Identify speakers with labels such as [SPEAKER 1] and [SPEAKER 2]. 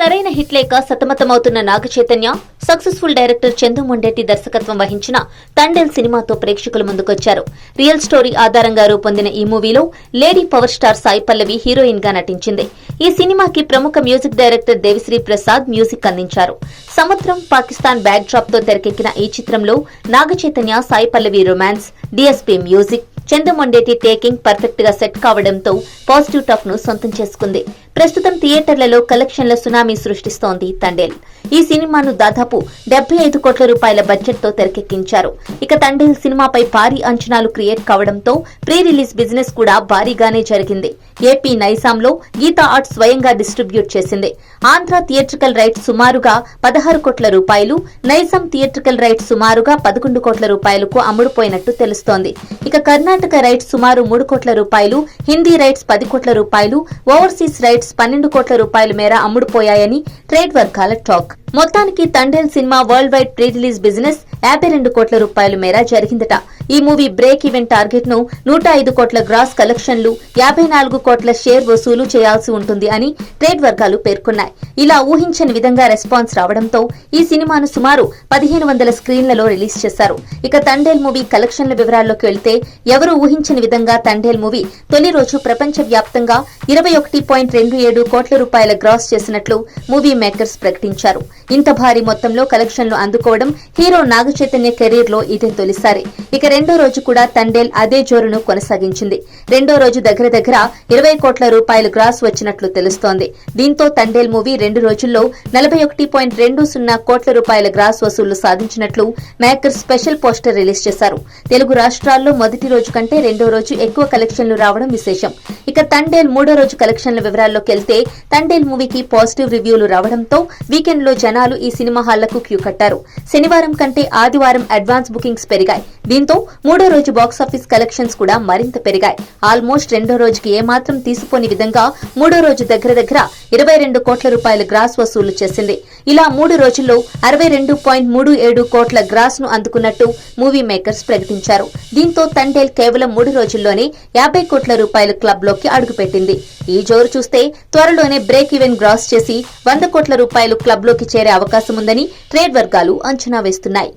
[SPEAKER 1] సరైన హిట్ లేక సతమతమవుతున్న నాగ చైతన్య సక్సెస్ఫుల్ డైరెక్టర్ చందు మొండెట్టి దర్శకత్వం వహించిన తండేల్ సినిమాతో ప్రేక్షకుల ముందుకొచ్చారు. రియల్ స్టోరీ ఆధారంగా రూపొందిన ఈ మూవీలో లేడీ పవర్ స్టార్ సాయి పల్లవి హీరోయిన్గా నటించింది. ఈ సినిమాకి ప్రముఖ music director Devi Sri Prasad music అందించారు. సముద్రం పాకిస్తాన్ బ్యాక్ డ్రాప్తో తెరకెక్కిన ఈ చిత్రంలో Naga Chaitanya Sai Pallavi romance DSP music Chandoo Mondeti taking పర్ఫెక్ట్గా సెట్ కావడంతో పాజిటివ్ టాక్ను సొంతం చేసుకుంది. ప్రస్తుతం థియేటర్లలో కలెక్షన్ల సునామీ సృష్టిస్తోంది తండేల్. ఈ సినిమాను దాదాపు డెబ్బై ఐదు కోట్ల రూపాయల బడ్జెట్తో తెరకెక్కించారు. ఇక తండేల్ సినిమాపై భారీ అంచనాలు క్రియేట్ కావడంతో ప్రీ రిలీజ్ బిజినెస్ కూడా భారీగానే జరిగింది. ఏపీ నైజాంలో గీతా ఆర్ట్ స్వయంగా డిస్ట్రిబ్యూట్ చేసింది. ఆంధ్ర థియేట్రికల్ రైట్స్ సుమారుగా పదహారు కోట్ల రూపాయలు నైజాం థియేట్రికల్ రైట్స్ సుమారుగా పదకొండు కోట్ల రూపాయలకు అమ్ముడుపోయినట్టు తెలుస్తోంది. ఇక కర్ణాటక రైట్స్ సుమారు మూడు కోట్ల రూపాయలు హిందీ రైట్స్ పది కోట్ల రూపాయలు ఓవర్సీస్ రైట్స్ పన్నెండు కోట్ల రూపాయల మేర అమ్ముడుపోయాయని ట్రేడ్ వర్గాల టాక్. మొత్తానికి తండేల్ సినిమా world wide pre release business యాభై రెండు కోట్ల రూపాయల మేర జరిగిందట. ఈ మూవీ బ్రేక్ ఈవెన్ టార్గెట్ను నూట ఐదు కోట్ల గ్రాస్ కలెక్షన్లు యాభై నాలుగు కోట్ల షేర్ వసూలు చేయాల్సి ఉంటుంది అని ట్రేడ్ వర్గాలు పేర్కొన్నాయి. ఇలా ఊహించని విధంగా రెస్పాన్స్ రావడంతో ఈ సినిమాను సుమారు పదిహేను వందల స్క్రీన్లలో రిలీజ్ చేశారు. ఇక తండేల్ మూవీ కలెక్షన్ల వివరాల్లోకి వెళ్తే ఎవరూ ఊహించని విధంగా తండేల్ మూవీ తొలి రోజు ప్రపంచ వ్యాప్తంగా ఇరవై ఒకటి పాయింట్ రెండు ఏడు కోట్ల రూపాయల గ్రాస్ చేసినట్లు మూవీ మేకర్స్ ప్రకటించారు. ఇంత భారీ మొత్తంలో కలెక్షన్లు అందుకోవడం హీరో నాగ చైతన్య కెరీర్లో ఇదే తొలిసారి. ఇక రెండో రోజు కూడా తండేల్ అదే జోరును కొనసాగించింది. రెండో రోజు దగ్గర దగ్గర ఇరవై కోట్ల రూపాయలు గ్రాస్ వచ్చినట్లు తెలుస్తోంది. దీంతో తండేల్ మూవీ రెండు రోజుల్లో నలభై ఒకటి పాయింట్ రెండు సున్నా కోట్ల రూపాయల గ్రాస్ వసూళ్ళు సాధించినట్లు మేకర్స్ స్పెషల్ పోస్టర్ రిలీజ్ చేశారు. తెలుగు రాష్ట్రాల్లో మొదటి రోజు కంటే రెండో రోజు ఎక్కువ కలెక్షన్లు రావడం విశేషం. ఇక తండేల్ మూడో రోజు కలెక్షన్ల వివరాల్లోకి వెళ్తే తండేల్ మూవీకి పాజిటివ్ రివ్యూలు రావడంతో వీకెండ్లో జనాలు ఈ సినిమా హాళ్ళకు క్యూ కట్టారు. శనివారం కంటే ఆదివారం అడ్వాన్స్ బుకింగ్స్ పెరిగాయి. దీంతో మూడో రోజు బాక్సాఫీస్ కలెక్షన్స్ కూడా మరింత పెరిగాయి. ఆల్మోస్ట్ రెండో రోజుకి ఏమాత్రం తీసిపోని విధంగా మూడో రోజు దగ్గర దగ్గర ఇరవై రెండు కోట్ల రూపాయల గ్రాస్ వసూలు చేసింది. ఇలా మూడు రోజుల్లో అరవై రెండు పాయింట్ మూడు ఏడు కోట్ల గ్రాస్ను అందుకున్నట్టు మూవీ మేకర్స్ ప్రకటించారు. దీంతో తండేల్ కేవలం మూడు రోజుల్లోనే యాభై కోట్ల రూపాయల క్లబ్లోకి అడుగుపెట్టింది. ఈ జోరు చూస్తే త్వరలోనే బ్రేక్ ఈవెన్ గ్రాస్ చేసి వంద కోట్ల రూపాయలు క్లబ్లోకి చేరే అవకాశం ఉందని ట్రేడ్ వర్గాలు అంచనా వేస్తున్నాయి.